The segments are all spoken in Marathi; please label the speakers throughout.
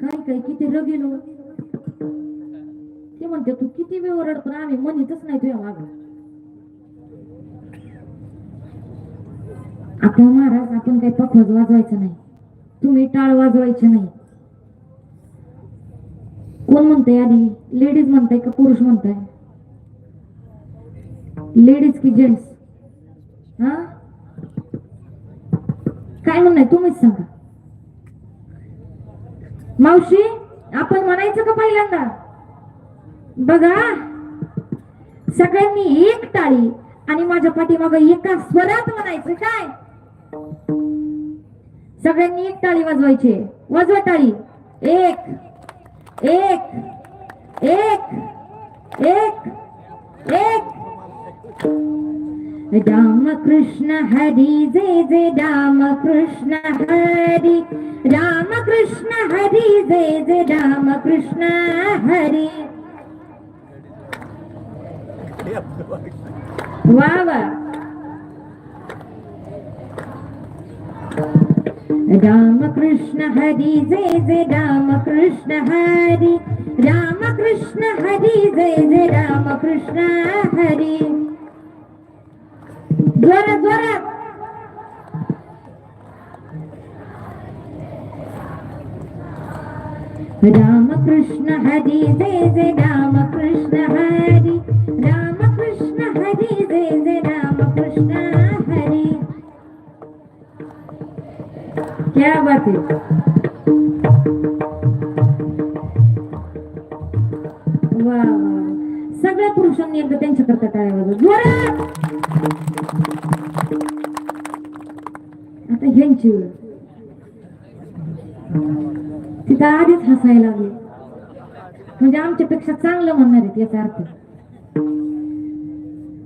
Speaker 1: काय काय किती र ते म्हणते तू किती वेळ ओरडतो ना आम्ही म्हणतच नाही तुझ्या माग. आता महाराज आपण काही पखवाज वाजवायचं नाही. तुम्ही टाळ वाजवायचे नाही. कोण म्हणताय आधी? लेडीज म्हणताय का पुरुष म्हणताय? लेडीज की जेंट्स? हा? काय म्हणणं तुम्हीच सांगा. मावशी आपण म्हणायचं का पहिल्यांदा? बघा सगळ्यांनी एक टाळी आणि माझ्या पाठीमाग एका स्वरात म्हणायचं काय? सगळ्यांनी एक टाळी वाजवायची. वाजवा टाळी. एक एक एक एक एक. राम कृष्ण हरी जय जय राम कृष्ण हरी। राम कृष्ण हरी जय जय राम कृष्ण हरी। वा वा। राम कृष्ण हरी जय जय राम कृष्ण हरी। राम कृष्ण हरी जय जय राम कृष्ण हरी। जोरात जोरात. राम कृष्ण हरी जय जय राम कृष्ण हरी. राम कृष्ण हरी जय जय राम कृष्ण हरी. क्या बात है सगळ्या पुरुषांनी एकदा त्यांच्याकरता टाळ्या वाजव. जोरात आता ह्यांची वेळ तिथं आधीच हसायला लागले. म्हणजे आमच्यापेक्षा चांगलं म्हणणार आहेत याचा अर्थ.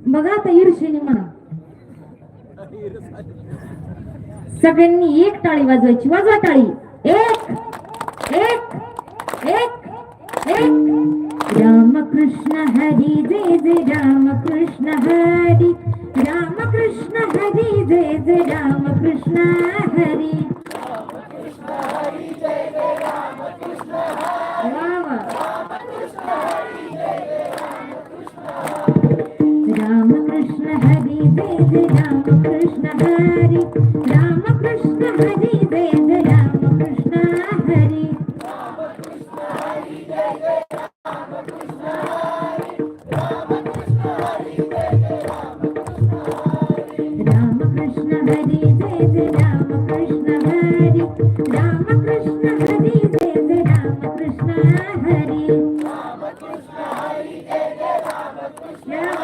Speaker 1: बघा आता ईर्षेने म्हणा. सगळ्यांनी एक टाळी वाजवायची. वाजवा टाळी. एक. एक. രാമകൃഷ്ണ ഹരി ജയ ജയ രാമകൃഷ്ണ ഹരി രാമകൃഷ്ണ ഹരി ജയ ജയ രാമകൃഷ്ണ ഹരി രാമകൃഷ്ണ ഹരി ജയ ജയ